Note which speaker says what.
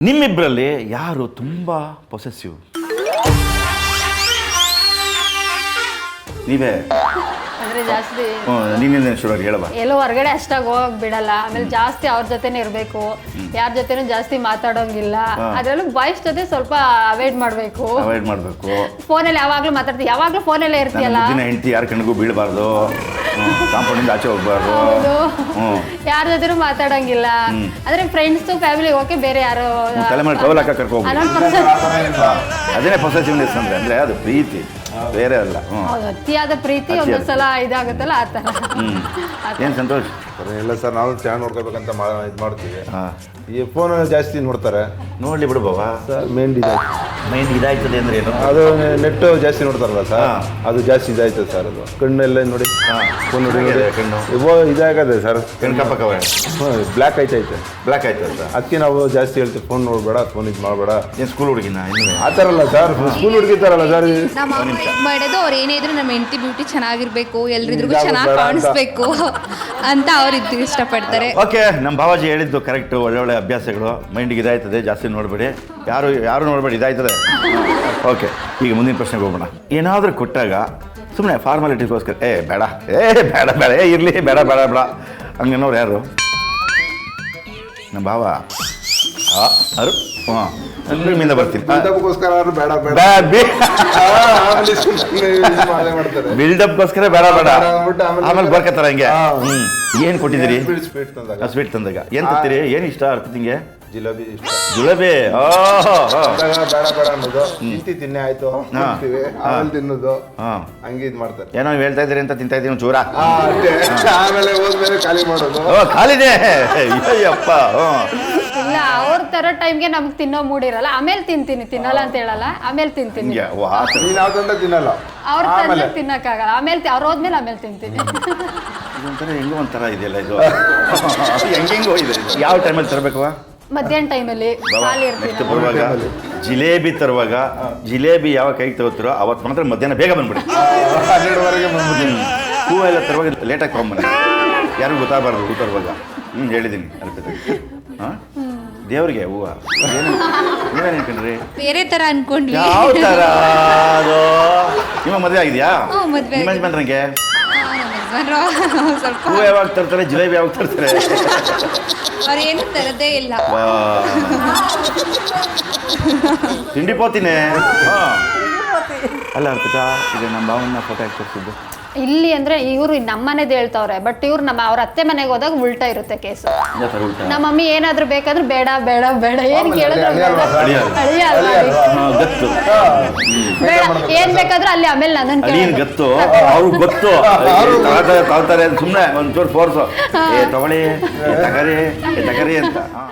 Speaker 1: ನಿಮ್ಮಿಬ್ಬರಲ್ಲಿ ಯಾರು ತುಂಬ ಪೊಸೆಸಿವ್ ನೀವೇ?
Speaker 2: ಅಂದ್ರೆ ಜಾಸ್ತಿ
Speaker 1: ನೀನೇನು ಶುರು ಹೇಳುವ
Speaker 2: ಎಲ್ಲೋ ಹೊರಗಡೆ ಅಷ್ಟಾಗಿ ಹೋಗಕ್ ಬಿಡಲ್ಲ. ಆಮೇಲೆ ಜಾಸ್ತಿ ಅವ್ರ ಜೊತೆನೆ ಇರಬೇಕು. ಯಾರ ಜೊತೆನೂ ಜಾಸ್ತಿ ಮಾತಾಡೋಂಗಿಲ್ಲ. ಅದ್ರಲ್ಲೂ ಬಾಯ್ಸ್ ಜೊತೆ ಸ್ವಲ್ಪ ಅವಾಯ್ಡ್ ಮಾಡ್ಬೇಕು.
Speaker 1: ಅವಾಯ್ಡ್ ಮಾಡಬೇಕು.
Speaker 2: ಫೋನಲ್ಲಿ ಯಾವಾಗ್ಲೂ ಮಾತಾಡ್ತೀವಿ ಯಾವಾಗ್ಲೂ ಫೋನಲ್ಲೇ
Speaker 1: ಅಲ್ಲೇ
Speaker 2: ಇರ್ತೀಯಲ್ಲ.
Speaker 1: ದಿನ ಹೆಂಡತಿ ಯಾರ ಕಣ್ಗೂ ಬೀಳಬಾರ್ದು. ಕಾಂಪೌಂಡಿಂದ ಆಚೆ ಹೋಗ್ಬಾರ್ದು.
Speaker 2: ಯಾರ ಜೊತೆನೂ ಮಾತಾಡೋಂಗಿಲ್ಲ. ಅಂದ್ರೆ ಫ್ರೆಂಡ್ಸ್ ಫ್ಯಾಮಿಲಿ ಓಕೆ ಬೇರೆ ಯಾರು
Speaker 1: ತಲೆ ಮೇಲೆ ಟವಲ್ ಹಾಕ ಕರ್ಕೊ ಅದೇನೇ ಪೊಸೆಸಿವ್ನೆಸ್ ಅಂದ್ರೆ ಅಂದ್ರೆ ಅದು ಪ್ರೀತಿ. ಬೇರೆ ಅಲ್ಲ ಹ್ಞೂ
Speaker 2: ಹೌದು ಅತಿಯಾದ ಪ್ರೀತಿ ಒಂದೊಂದ್ಸಲ ಇದಾಗುತ್ತಲ್ಲ ಆ ಥರ.
Speaker 1: ಏನು ಸಂತೋಷ್?
Speaker 3: ಸರ್ ಇಲ್ಲ ಸರ್ ನಾವು ಚೆನ್ನಾಗಿ ನೋಡ್ಕೋಬೇಕಂತ ಮಾ ಇದು ಮಾಡ್ತೀವಿ.
Speaker 1: ಹಾಂ.
Speaker 3: ಈ ಫೋನ್ ಜಾಸ್ತಿ ನೋಡ್ತಾರೆ.
Speaker 1: ನೋಡ್ಲಿ ಬಿಡು ಬಾಬಾ.
Speaker 3: ಸರ್ ಮೇನ್ ಇದಾಯ್ತು
Speaker 1: ಮೈಂಡ್ ಇದಾಯ್ತದೆ ಅಂದ್ರೆ ಏನು?
Speaker 3: ಅದು ನೆಟ್ ಜಾಸ್ತಿ ನೋಡ್ತಾರಲ್ಲ ಸರ್ ಅದು ಜಾಸ್ತಿ ಇದಾಯ್ತದೆ ಸರ್ ಅದು. ಕಣ್ಣೆಲ್ಲ ನೋಡಿ.
Speaker 1: ಹಾ.
Speaker 3: ಫೋನ್ ನೋಡಿ
Speaker 1: ಕಣ್ಣು?
Speaker 3: ಇವು ಇದಾಗದೆ ಸರ್
Speaker 1: ಬ್ಲಾಕ್
Speaker 3: ಬ್ಲ್ಯಾಕ್ ಆಯ್ತೈತೆ.
Speaker 1: ಬ್ಲ್ಯಾಕ್ ಆಯ್ತು ಅಂತ
Speaker 3: ಅದಕ್ಕೆ ನಾವು ಜಾಸ್ತಿ ಹೇಳ್ತೀವಿ ಫೋನ್ ನೋಡಬೇಡ ಫೋನ್ ಇದು ಮಾಡಬೇಡ.
Speaker 1: ಏನು ಸ್ಕೂಲ್ ಹುಡುಗಿನ ಆತರ
Speaker 3: ಆ ಥರ ಅಲ್ಲ ಸರ್ ಸ್ಕೂಲ್ ಹುಡುಗಿತಾರಲ್ಲ ಸರ್
Speaker 4: ನಮ್ಮ ಅಮ್ಮ ಇದು ಮಾಡೋದು ಅವ್ರು ಏನೇ ಇದ್ರು ನಮ್ಮ ಹೆಂಡತಿ ಬ್ಯೂಟಿ ಚೆನ್ನಾಗಿರ್ಬೇಕು
Speaker 3: ಎಲ್ರಿಗೂ
Speaker 4: ಚೆನ್ನಾಗಿ. ಕಾಣಿಸ್ಬೇಕು ಅಂತ ಅವ್ರು ಇದು ಇಷ್ಟಪಡ್ತಾರೆ.
Speaker 1: ಓಕೆ ನಮ್ಮ ಬಾವಾಜಿ ಹೇಳಿದ್ದು ಕರೆಕ್ಟ್ ಒಳ್ಳೆ ಒಳ್ಳೆ ಅಭ್ಯಾಸಗಳು ಮೈಂಡಿಗೆ ಇದಾಯ್ತದೆ ಜಾಸ್ತಿ ನೋಡಬೇಡಿ. ಯಾರು ಯಾರು ನೋಡಬೇಡಿ ಇದಾಯ್ತದೆ. ಓಕೆ ಈಗ ಮುಂದಿನ ಪ್ರಶ್ನೆಗೆ ಹೋಗೋಣ. ಏನಾದರೂ ಕೊಟ್ಟಾಗ ಸುಮ್ಮನೆ ಫಾರ್ಮಾಲಿಟಿಗೋಸ್ಕರ ಏ, ಬೇಡ ಏ, ಬೇಡ ಬೇಡ, ಏ, ಇರಲಿ, ಬೇಡ ಬೇಡ ಬೇಡ. ಹಂಗನ್ನೋರು ಯಾರು? ನಮ್ಮ ಭಾವ. ಅರು ಹಾಂ. ನಿಮ್ಮಿಂದ ಬರ್ತೀನಿ.
Speaker 3: ಅದಕ್ಕೋಸ್ಕರ ಅವ್ರು ಬೇಡ ಬೇಡ. ಮಾಡ್ತಾರೆ.
Speaker 1: ಬಿಲ್ಡಪ್ಗೋಸ್ಕರ ಬೇಡ ಬೇಡ.
Speaker 3: ಬೇಡ ಅಂದ್ಬಿಟ್ಟು ಆಮೇಲೆ-
Speaker 1: ಆಮೇಲೆ ಬರ್ಕತ್ತಾರ ಹಂಗೆ.
Speaker 3: ಹಾ.
Speaker 1: ಹ್ಮ್. ಏನು ಕೊಟ್ಟಿದ್ದೀರಿ?
Speaker 3: ಸ್ವೀಟ್ ಸ್ವೀಟ್ ತಂದಾಗ?
Speaker 1: ಸ್ವೀಟ್ ತಂದಾಗ. ಏನ್ ತಿಂತೀರಿ ಏನು ಇಷ್ಟ ಅರ್ಥ ತಿಂಗೆ?
Speaker 3: ಜಿಲೇಬಿ ಇಷ್ಟ.
Speaker 1: ಜುಳಬಿ ಓ
Speaker 3: ಅಂದಾಗ ಬೇಡ ಬೇಡ ಅನ್ನೋದು. ತಿಂತಿ ತಿನ್ನೆ ಆಯ್ತು. ತಿಂತೀವಿ ಆಮೇಲೆ ತಿನ್ನೋದು.
Speaker 1: ಹಾ.
Speaker 3: ಹಂಗೆ ಇದು ಮಾಡ್ತಾರೆ.
Speaker 1: ಏನೋ ನೀವು ಹೇಳ್ತಾ ಇದ್ದೀರಿ ಅಂತ ತಿಂತಾ ಇದೀನಿ ಚೂರ
Speaker 3: ಆ, ಅಷ್ಟೇ. ಆಮೇಲೆ ಹೋದ್ಮೇಲೆ ಖಾಲಿ ಮಾಡೋದು.
Speaker 1: ಓ ಖಾಲಿದೆ ಅಯ್ಯಪ್ಪ. ಹ್ಞೂ
Speaker 2: ಇಲ್ಲ ಅವ್ರ ತರ ಟೈಮ್ಗೆ ನಮ್ಗೆ ತಿನ್ನೋ ಮೂಡ್ ಇರಲ್ಲ. ಆಮೇಲೆ ತಿಂತೀನಿ ತಿನ್ನಲ್ಲ ಅಂತ ಹೇಳಲ್ಲ. ಆಮೇಲೆ ತಿಂತೀನಿ.
Speaker 1: ಹಿಂಗೆ ಓ ಆ ಥರ
Speaker 3: ನೀನ್ ತಿನ್ನಲ್ಲ.
Speaker 2: ಅವ್ರ
Speaker 3: ಆಮೇಲೆ.
Speaker 2: ತಂದ್ರೆ ತಿನ್ನಕ್ಕಾಗಲ್ಲ. ಆಮೇಲೆ ಅವ್ರ ಅವ್ರು ಹೋದ್ಮೇಲೆ ಆಮೇಲೆ ತಿಂತೀನಿ.
Speaker 1: ಇದೊಂಥರ ಹೆಂಗೋ ಒಂಥರ ಇದೆಯಲ್ಲ ಇದು? ಹೆಂಗೆಂಗೋ ಇದೆ ಇದು. ಯಾವ ಟೈಮಲ್ಲಿ ತರಬೇಕು
Speaker 2: ಮಧ್ಯಾಹ್ನ ಟೈಮಲ್ಲಿ ಖಾಲಿ
Speaker 1: ನೆಕ್ಸ್ಟ್
Speaker 2: ಇರ್ತೀನಿ.
Speaker 1: ಬರುವಾಗ ಜಿಲೇಬಿ ತರುವಾಗ ಜಿಲೇಬಿ ಯಾವ ಕೈಗೆ ತಗೋತಿರೋ ಅವತ್ತು ಮಾತ್ರ ಮಧ್ಯಾಹ್ನ ಬೇಗ ಬಂದ್ಬಿಡಿ.
Speaker 3: ಹನ್ನೆರಡುವರೆಗೆ ಬಂದ್ಬಿಡ್ತೀನಿ
Speaker 1: ಹೂವು ಎಲ್ಲ ತರುವಾಗ ಲೇಟಾಗಿ ತೊಗೊಂಬನ್ನಿ ಯಾರಿಗೂ ಗೊತ್ತಾಗಬಾರ್ದು ಹೂ ತರುವಾಗ. ಹ್ಞೂ ಹೇಳಿದ್ದೀನಿ ಅರ್ಪಿತ. ಹಾಂ? ದೇವ್ರಿಗೆ ಹೂವ. ಏನು ನೀವೇನು ಹೇಳ್ಕೊಂಡ್ರಿ?
Speaker 4: ಬೇರೆ ತರ ಅನ್ಕೊಂಡ್ವಿ.
Speaker 1: ಯಾವ ಥರ ಅದು. ನಿಮ್ಮ ಮದುವೆ ಆಗಿದೆಯಾ?
Speaker 4: ಹ್ಞೂ, ಮದ್ವೆ
Speaker 1: ನಿಮ್ಮ. ಯಜಮಾನ್ರಂಗೆ?
Speaker 4: ಆ, ನಮ್ಮ ಯಜಮಾನ್ರು ಸ್ವಲ್ಪ
Speaker 1: ಹೂವು ಯಾವಾಗ ತರ್ತಾರೆ? ಜಿಲೇಬಿ ಯಾವಾಗ ತರ್ತಾರೆ?
Speaker 4: ಅವ್ರು ಏನು ತರದೇ ಇಲ್ಲ.
Speaker 1: ವಾ. ತಿಂಡಿ ಪೋತಿನೇ? ಹಾಂ. ಅಲ್ಲ ಅರ್ಪಿತಾ ಈಗ ನಮ್ಮ ಭಾವನ ಫೋಟೋ ಹಾಕಿ ತೋರಿಸಿದ್ದು
Speaker 2: ಇಲ್ಲಿ ಅಂದ್ರೆ ಇವ್ರು ನಮ್ಮನೇದು ಹೇಳ್ತಾವ್ರೆ ಬಟ್ ಇವ್ರು ನಮ್ಮ ಅವ್ರ ಅತ್ತೆ ಮನೆಗೆ ಹೋದಾಗ ಉಲ್ಟಾ ಇರುತ್ತೆ ಕೇಸು ನಮ್ಮ ಮಮ್ಮಿ ಏನಾದ್ರೂ ಬೇಕಾದ್ರೂ ಬೇಡ ಬೇಡ ಬೇಡ ಏನ್ ಕೇಳಿದ್ರು
Speaker 3: ಅಲ್ವಾ?
Speaker 1: ಗತ್ತು.
Speaker 2: ಬೇಡ ಏನ್ ಬೇಕಾದ್ರೂ ಅಲ್ಲಿ ಆಮೇಲೆ ನನ್ನ
Speaker 1: ಕೇಳಿ
Speaker 2: ಗೊತ್ತು.
Speaker 1: ಗತ್ತು. ಅವ್ರಿಗೆ ಗೊತ್ತು. ತಗೊಳ್ತಾರೆ ತಗೊಳ್ತಾರೆ ಸುಮ್ಮನೆ ಒಂಚೂರು ಫೋರ್ಸು ಏ ತಗೊಳ್ಳಿ ಏ ತಗರಿ ಏ ತಗರಿ ಅಂತ. ಹಾಂ.